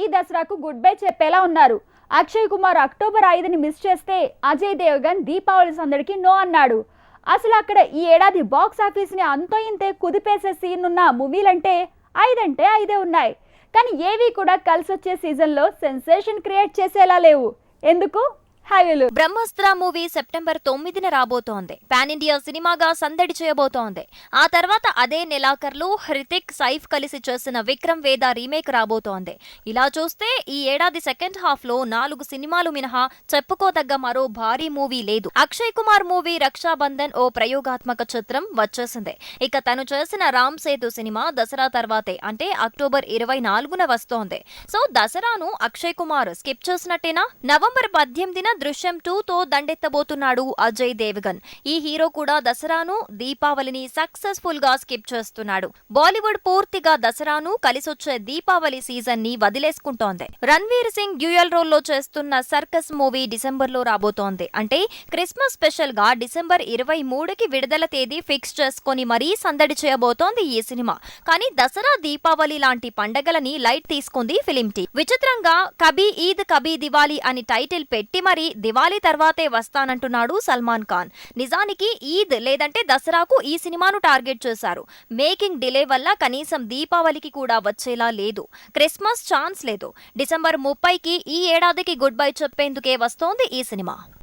ఈ దసరాకు good bye చెప్పేలా ఉన్నారు. అక్షయ్ కుమార్ అక్టోబర్ ఐదుని మిస్ చేస్తే అజయ్ దేవగన్ దీపావళి సందడికి నో అన్నాడు. అసలు అక్కడ ఈ ఏడాది బాక్స్ ఆఫీస్ని అంతో ఇంతే కుదిపేసే సీన్ ఉన్న మూవీలంటే ఐదంటే ఐదే ఉన్నాయి. కానీ ఏవి కూడా కలిసి వచ్చే సీజన్లో సెన్సేషన్ క్రియేట్ చేసేలా లేవు. ఎందుకు? హాయలు బ్రహ్మాస్త్ర మూవీ సెప్టెంబర్ తొమ్మిదిన రాబోతోంది. పాన్ ఇండియా సినిమాగా సందడి చేయబోతోంది. ఆ తర్వాత అదే నెలాఖర్లు హృతిక్ సైఫ్ కలిసి చేసిన విక్రమ్ వేద రీమేక్ రాబోతోంది. ఇలా చూస్తే ఈ ఏడాది సెకండ్ హాఫ్లో నాలుగు సినిమాలు మినహా చెప్పుకోదగ్గ మరో భారీ మూవీ లేదు. అక్షయ్ కుమార్ మూవీ రక్షాబంధన్ ఓ ప్రయోగాత్మక చిత్రం వచ్చేసింది. ఇక తను చేసిన రామ్ సేతు సినిమా దసరా తర్వాతే అంటే అక్టోబర్ ఇరవై నాలుగున వస్తోంది. సో దసరాను అక్షయ్ కుమార్ స్కిప్ చేసినట్టేనా? నవంబర్ పద్దెనిమిదిన దృశ్యం టూతో దండెత్తబోతున్నాడు అజయ్ దేవగన్. ఈ హీరో కూడా దసరాను దీపావళిని సక్సెస్ఫుల్గా స్కిప్ చేస్తున్నాడు. బాలీవుడ్ పూర్తిగా దసరాను కలిసొచ్చే దీపావళి సీజన్ని వదిలేసుకుంటోంది. రణ్వీర్ సింగ్ డ్యూయల్ రోల్లో చేస్తున్న సర్కస్ మూవీ డిసెంబర్లో రాబోతోంది. అంటే క్రిస్మస్ స్పెషల్గా డిసెంబర్ ఇరవై మూడుకి విడుదల తేదీ ఫిక్స్ చేసుకొని మరీ సందడి చేయబోతోంది ఈ సినిమా. కానీ దసరా దీపావళి లాంటి పండగలని లైట్ తీసుకుంది ఫిలిం టీ. విచిత్రంగా కబీ ఈద్ కబీ దివాళీ అని టైటిల్ పెట్టి మరి దివాళీ తర్వాతే వస్తానంటున్నాడు సల్మాన్ ఖాన్. నిజానికి ఈద్ లేదంటే దసరాకు ఈ సినిమాను టార్గెట్ చేశారు. మేకింగ్ డిలే వల్ల కనీసం దీపావళికి కూడా వచ్చేలా లేదు. క్రిస్మస్ ఛాన్స్ లేదు. డిసెంబర్ ముప్పైకి ఈ ఏడాదికి గుడ్ బై చెప్పేందుకే వస్తోంది ఈ సినిమా.